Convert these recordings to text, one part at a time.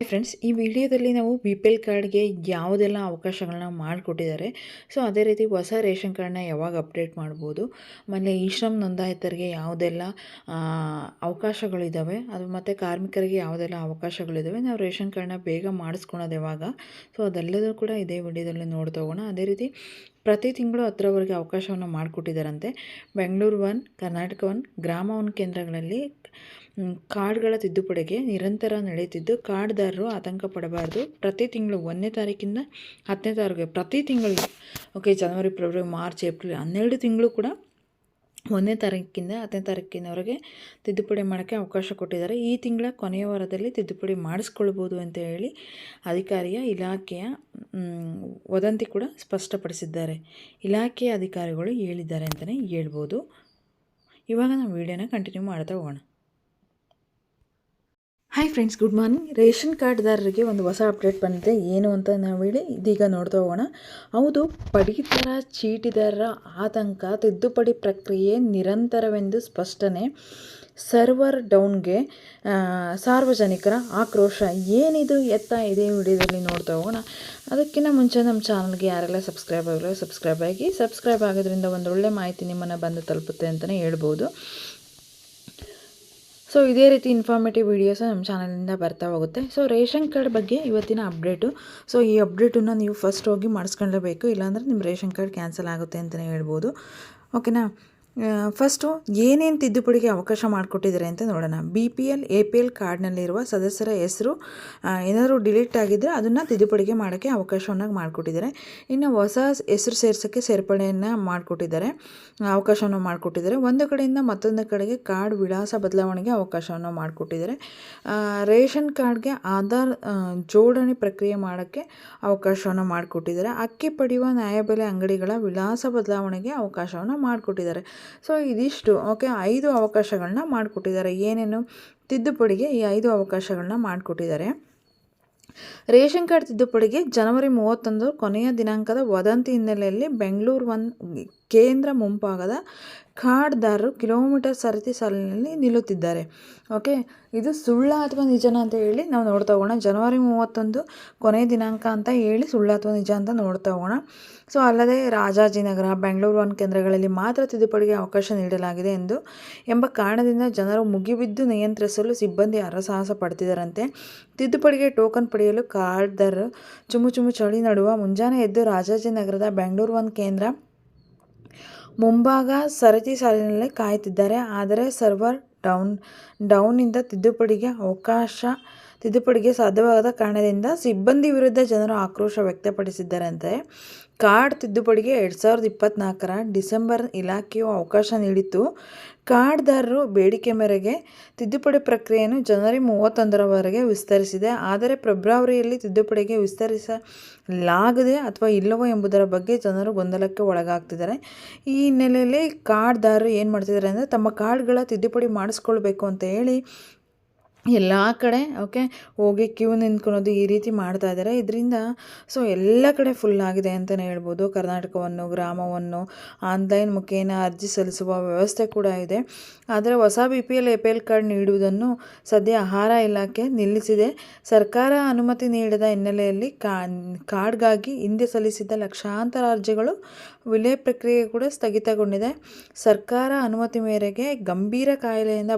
Friends ಈ ವಿಡಿಯೋದಲ್ಲಿ ನಾವು ಬಿ ಪಿ ಎಲ್ ಕಾರ್ಡ್ಗೆ ಯಾವುದೆಲ್ಲ ಅವಕಾಶಗಳನ್ನ ಮಾಡಿಕೊಟ್ಟಿದ್ದಾರೆ. ಸೊ ಅದೇ ರೀತಿ ಹೊಸ ರೇಷನ್ ಕಾರ್ಡ್ನ ಯಾವಾಗ ಅಪ್ಡೇಟ್ ಮಾಡ್ಬೋದು, ಆಮೇಲೆ ಈ ಶ್ರಮ್ ನೋಂದಾಯಿತರಿಗೆ ಯಾವುದೆಲ್ಲ ಅವಕಾಶಗಳಿದ್ದಾವೆ ಅದು ಮತ್ತು ಕಾರ್ಮಿಕರಿಗೆ ಯಾವುದೆಲ್ಲ ಅವಕಾಶಗಳಿದ್ದಾವೆ ನಾವು ರೇಷನ್ ಕಾರ್ಡ್ನ ಬೇಗ ಮಾಡಿಸ್ಕೊಳೋದು ಯಾವಾಗ? ಸೊ ಅದೆಲ್ಲದೂ ಕೂಡ ಇದೇ ವಿಡಿಯೋದಲ್ಲಿ ನೋಡ್ತಾ ಹೋಗೋಣ. ಅದೇ ರೀತಿ ಪ್ರತಿ ತಿಂಗಳು ಹತ್ತರವರೆಗೆ ಅವಕಾಶವನ್ನು ಮಾಡಿಕೊಟ್ಟಿದ್ದಾರಂತೆ Bengaluru one, Karnataka one, Grama one ಕೇಂದ್ರಗಳಲ್ಲಿ ಕಾರ್ಡ್ಗಳ ತಿದ್ದುಪಡಿಗೆ ನಿರಂತರ ನಡೆಯುತ್ತಿದ್ದು, ಕಾರ್ಡ್ದಾರರು ಆತಂಕ ಪಡಬಾರ್ದು. ಪ್ರತಿ ತಿಂಗಳು ಒಂದನೇ ತಾರೀಕಿಂದ ಹತ್ತನೇ ತಾರೀಕು ಪ್ರತಿ ತಿಂಗಳು ಓಕೆ, ಜನವರಿ, ಫೆಬ್ರವರಿ, ಮಾರ್ಚ್, ಏಪ್ರಿಲ್ ಹನ್ನೆರಡು ತಿಂಗಳು ಕೂಡ ಒಂದನೇ ತಾರೀಕಿಂದ ಹತ್ತನೇ ತಾರೀಕಿನವರೆಗೆ ತಿದ್ದುಪಡಿ ಮಾಡೋಕ್ಕೆ ಅವಕಾಶ ಕೊಟ್ಟಿದ್ದಾರೆ. ಈ ತಿಂಗಳ ಕೊನೆಯ ವಾರದಲ್ಲಿ ತಿದ್ದುಪಡಿ ಮಾಡಿಸ್ಕೊಳ್ಬೋದು ಅಂತ ಹೇಳಿ ಅಧಿಕಾರಿಯ ಇಲಾಖೆಯ ವದಂತಿ ಕೂಡ ಸ್ಪಷ್ಟಪಡಿಸಿದ್ದಾರೆ. ಇಲಾಖೆಯ ಅಧಿಕಾರಿಗಳು ಹೇಳಿದ್ದಾರೆ ಅಂತಲೇ ಹೇಳ್ಬೋದು. ಇವಾಗ ನಾವು ವಿಡಿಯೋನ ಕಂಟಿನ್ಯೂ ಮಾಡ್ತಾ ಹೋಗೋಣ. Hi friends good morning ration ಕಾರ್ಡ್ದಾರರಿಗೆ ಒಂದು ಹೊಸ ಅಪ್ಡೇಟ್ ಬಂದಿದೆ. ಏನು ಅಂತ ನಾವು ಹೇಳಿ ಇದೀಗ ನೋಡ್ತಾ ಹೋಗೋಣ. ಹೌದು, ಪಡಿತರ, ಚೀಟಿದಾರರ ಆತಂಕ, ತಿದ್ದುಪಡಿ ಪ್ರಕ್ರಿಯೆ ನಿರಂತರವೆಂದು ಸ್ಪಷ್ಟನೆ. ಸರ್ವರ್ ಡೌನ್ಗೆ ಸಾರ್ವಜನಿಕರ ಆಕ್ರೋಶ. ಏನಿದು ಎತ್ತ ಇದೇ ವಿಡಿಯೋದಲ್ಲಿ ನೋಡ್ತಾ ಹೋಗೋಣ. ಅದಕ್ಕಿಂತ ಮುಂಚೆ ನಮ್ಮ ಚಾನಲ್ಗೆ ಯಾರೆಲ್ಲ ಸಬ್ಸ್ಕ್ರೈಬ್ ಆಗಿಲ್ಲ, ಸಬ್ಸ್ಕ್ರೈಬ್ ಆಗಿ, ಸಬ್ಸ್ಕ್ರೈಬ್ ಆಗೋದ್ರಿಂದ ಒಂದು ಒಳ್ಳೆ ಮಾಹಿತಿ ನಿಮ್ಮನ್ನು ಬಂದು ತಲುಪುತ್ತೆ ಅಂತಲೇ ಹೇಳ್ಬೋದು. ಸೊ ಇದೇ ರೀತಿ ಇನ್ಫಾರ್ಮೇಟಿವ್ ವೀಡಿಯೋಸ್ ನಮ್ಮ ಚಾನಲಿಂದ ಬರ್ತಾ ಹೋಗುತ್ತೆ. ಸೊ ರೇಷನ್ ಕಾರ್ಡ್ ಬಗ್ಗೆ ಇವತ್ತಿನ ಅಪ್ಡೇಟು ಸೊ ಈ ಅಪ್ಡೇಟನ್ನು ನೀವು ಫಸ್ಟ್ ಹೋಗಿ ಮಾಡಿಸ್ಕೊಳ್ಳೇಬೇಕು ಇಲ್ಲಾಂದರೆ ನಿಮ್ಮ ರೇಷನ್ ಕಾರ್ಡ್ ಕ್ಯಾನ್ಸಲ್ ಆಗುತ್ತೆ ಅಂತಲೇ ಹೇಳ್ಬೋದು. ಓಕೆನಾ ಫಸ್ಟು ಏನೇನು ತಿದ್ದುಪಡಿಗೆ ಅವಕಾಶ ಮಾಡಿಕೊಟ್ಟಿದ್ದಾರೆ ಅಂತ ನೋಡೋಣ. B P L A P L ಕಾರ್ಡ್ನಲ್ಲಿರುವ ಸದಸ್ಯರ ಹೆಸರು ಏನಾದರೂ ಡಿಲೀಟ್ ಆಗಿದ್ದರೆ ಅದನ್ನು ತಿದ್ದುಪಡಿಗೆ ಮಾಡೋಕ್ಕೆ ಅವಕಾಶವನ್ನು ಮಾಡಿಕೊಟ್ಟಿದ್ದಾರೆ. ಇನ್ನು ಹೊಸ ಹೆಸರು ಸೇರ್ಸೋಕ್ಕೆ ಸೇರ್ಪಡೆಯನ್ನು ಮಾಡಿಕೊಟ್ಟಿದ್ದಾರೆ. ಅವಕಾಶವನ್ನು ಮಾಡಿಕೊಟ್ಟಿದ್ದಾರೆ. ಒಂದು ಕಡೆಯಿಂದ ಮತ್ತೊಂದು ಕಡೆಗೆ ಕಾರ್ಡ್ ವಿಳಾಸ ಬದಲಾವಣೆಗೆ ಅವಕಾಶವನ್ನು ಮಾಡಿಕೊಟ್ಟಿದ್ದಾರೆ. ರೇಷನ್ ಕಾರ್ಡ್ಗೆ ಆಧಾರ್ ಜೋಡಣೆ ಪ್ರಕ್ರಿಯೆ ಮಾಡೋಕ್ಕೆ ಅವಕಾಶವನ್ನು ಮಾಡಿಕೊಟ್ಟಿದ್ದಾರೆ. ಅಕ್ಕಿ ಪಡೆಯುವ ನ್ಯಾಯಬೆಲೆ ಅಂಗಡಿಗಳ ವಿಳಾಸ ಬದಲಾವಣೆಗೆ ಅವಕಾಶವನ್ನು ಮಾಡಿಕೊಟ್ಟಿದ್ದಾರೆ. ಸೊ, ಇದಿಷ್ಟು. ಓಕೆ, ಐದು ಅವಕಾಶಗಳನ್ನ ಮಾಡಿಕೊಟ್ಟಿದ್ದಾರೆ. ಏನೇನು? ತಿದ್ದುಪಡಿಗೆ ಈ ಐದು ಅವಕಾಶಗಳನ್ನ ಮಾಡಿಕೊಟ್ಟಿದ್ದಾರೆ. ರೇಷನ್ ಕಾರ್ಡ್ ತಿದ್ದುಪಡಿಗೆ ಜನವರಿ ಮೂವತ್ತೊಂದು ಕೊನೆಯ ದಿನಾಂಕದ ವದಂತಿ ಹಿನ್ನೆಲೆಯಲ್ಲಿ ಬೆಂಗಳೂರು ಒನ್ ಕೇಂದ್ರ ಮುಂಭಾಗದ ಕಾರ್ಡ್ದಾರರು ಕಿಲೋಮೀಟರ್ ಸರತಿ ಸಾಲಿನಲ್ಲಿ ನಿಲ್ಲುತ್ತಿದ್ದಾರೆ. ಓಕೆ, ಇದು ಸುಳ್ಳ ಅಥವಾ ನಿಜನ ಅಂತ ಹೇಳಿ ನಾವು ನೋಡ್ತಾ ಹೋಗೋಣ. ಜನವರಿ ಮೂವತ್ತೊಂದು ಕೊನೆಯ ದಿನಾಂಕ ಅಂತ ಹೇಳಿ ಸುಳ್ಳ ಅಥವಾ ನಿಜ ಅಂತ ನೋಡ್ತಾ ಹೋಗೋಣ. ಸೊ, ಅಲ್ಲದೆ ರಾಜಾಜಿನಗರ ಬೆಂಗಳೂರು ಒನ್ ಕೇಂದ್ರಗಳಲ್ಲಿ ಮಾತ್ರ ತಿದ್ದುಪಡಿಗೆ ಅವಕಾಶ ನೀಡಲಾಗಿದೆ ಎಂದು ಎಂಬ ಕಾರಣದಿಂದ ಜನರು ಮುಗಿಬಿದ್ದು ನಿಯಂತ್ರಿಸಲು ಸಿಬ್ಬಂದಿ ಹರಸಾಹಸ ಪಡ್ತಿದ್ದಾರಂತೆ. ತಿದ್ದುಪಡಿಗೆ ಟೋಕನ್ ಪಡೆಯಲು ಕಾರ್ಡ್ದಾರರು ಚುಮು ಚುಮು ಚಳಿ ನಡುವ ಮುಂಜಾನೆ ಎದ್ದು ರಾಜಾಜಿನಗರದ ಬೆಂಗಳೂರು ಒನ್ ಕೇಂದ್ರ ಮುಂಭಾಗ ಸರತಿ ಸಾಲಿನಲ್ಲಿ ಕಾಯುತ್ತಿದ್ದಾರೆ. ಆದರೆ ಸರ್ವರ್ ಡೌನ್ ಡೌನ್ನಿಂದ ತಿದ್ದುಪಡಿಗೆ ಅವಕಾಶ ತಿದ್ದುಪಡಿಗೆ ಸಾಧ್ಯವಾಗದ ಕಾರಣದಿಂದ ಸಿಬ್ಬಂದಿ ವಿರುದ್ಧ ಜನರು ಆಕ್ರೋಶ ವ್ಯಕ್ತಪಡಿಸಿದ್ದಾರಂತೆ. ಕಾರ್ಡ್ ತಿದ್ದುಪಡಿಗೆ ಎರಡು ಸಾವಿರದ ಇಪ್ಪತ್ತ್ನಾಲ್ಕರ ಡಿಸೆಂಬರ್ ಇಲಾಖೆಯು ಅವಕಾಶ ನೀಡಿತ್ತು. ಕಾರ್ಡ್ದಾರರು ಬೇಡಿಕೆ ಮೇರೆಗೆ ತಿದ್ದುಪಡಿ ಪ್ರಕ್ರಿಯೆಯನ್ನು ಜನವರಿ ಮೂವತ್ತೊಂದರವರೆಗೆ ವಿಸ್ತರಿಸಿದೆ. ಆದರೆ ಫೆಬ್ರವರಿಯಲ್ಲಿ ತಿದ್ದುಪಡಿಗೆ ವಿಸ್ತರಿಸಲಾಗದೆ ಅಥವಾ ಇಲ್ಲವೋ ಎಂಬುದರ ಬಗ್ಗೆ ಜನರು ಗೊಂದಲಕ್ಕೆ ಒಳಗಾಗ್ತಿದ್ದಾರೆ. ಈ ಹಿನ್ನೆಲೆಯಲ್ಲಿ ಕಾರ್ಡ್ದಾರರು ಏನು ಮಾಡ್ತಿದ್ದಾರೆ ಅಂದರೆ ತಮ್ಮ ಕಾರ್ಡ್ಗಳ ತಿದ್ದುಪಡಿ ಮಾಡಿಸ್ಕೊಳ್ಬೇಕು ಅಂತ ಹೇಳಿ ಎಲ್ಲ ಕಡೆ ಓಕೆ ಹೋಗಿ ಕ್ಯೂ ನಿಂತ್ಕೊಳೋದು ಈ ರೀತಿ ಮಾಡ್ತಾ ಇದ್ದಾರೆ. ಇದರಿಂದ ಸೊ ಎಲ್ಲ ಕಡೆ ಫುಲ್ ಆಗಿದೆ ಅಂತಲೇ ಹೇಳ್ಬೋದು. ಕರ್ನಾಟಕವನ್ನು, ಗ್ರಾಮವನ್ನು, ಆನ್ಲೈನ್ ಮುಖೇನ ಅರ್ಜಿ ಸಲ್ಲಿಸುವ ವ್ಯವಸ್ಥೆ ಕೂಡ ಇದೆ. ಆದರೆ ಹೊಸ B P L A P L card ನೀಡುವುದನ್ನು ಸದ್ಯ ಆಹಾರ ಇಲಾಖೆ ನಿಲ್ಲಿಸಿದೆ. ಸರ್ಕಾರ ಅನುಮತಿ ನೀಡದ ಹಿನ್ನೆಲೆಯಲ್ಲಿ ಕಾರ್ಡ್ಗಾಗಿ ಹಿಂದೆ ಸಲ್ಲಿಸಿದ್ದ ಲಕ್ಷಾಂತರ ಅರ್ಜಿಗಳು ವಿಲೆ ಪ್ರಕ್ರಿಯೆ ಕೂಡ ಸ್ಥಗಿತಗೊಂಡಿದೆ. ಸರ್ಕಾರ ಅನುಮತಿ ಮೇರೆಗೆ ಗಂಭೀರ ಕಾಯಿಲೆಯಿಂದ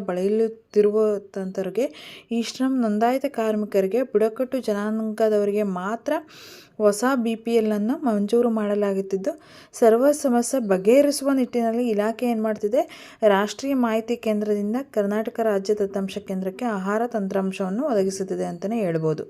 ಬಳಲುತ್ತಿರುವಂಥವ್ರಿಗೆ ಈ ಶ್ರಮ್ ನೋಂದಾಯಿತ ಕಾರ್ಮಿಕರಿಗೆ ಬುಡಕಟ್ಟು ಜನಾಂಗದವರಿಗೆ ಮಾತ್ರ ಹೊಸ ಬಿ ಪಿ ಎಲ್ಲನ್ನು ಮಂಜೂರು ಮಾಡಲಾಗುತ್ತಿದ್ದು, ಸರ್ವ ಸಮಸ್ಯೆ ಬಗೆಹರಿಸುವ ನಿಟ್ಟಿನಲ್ಲಿ ಇಲಾಖೆ ಏನು ಮಾಡ್ತಿದೆ, ರಾಷ್ಟ್ರೀಯ ಮಾಹಿತಿ ಕೇಂದ್ರದಿಂದ ಕರ್ನಾಟಕ ರಾಜ್ಯ ದತ್ತಾಂಶ ಕೇಂದ್ರಕ್ಕೆ ಆಹಾರ ತಂತ್ರಾಂಶವನ್ನು ಒದಗಿಸುತ್ತಿದೆ ಅಂತಲೇ ಹೇಳ್ಬೋದು.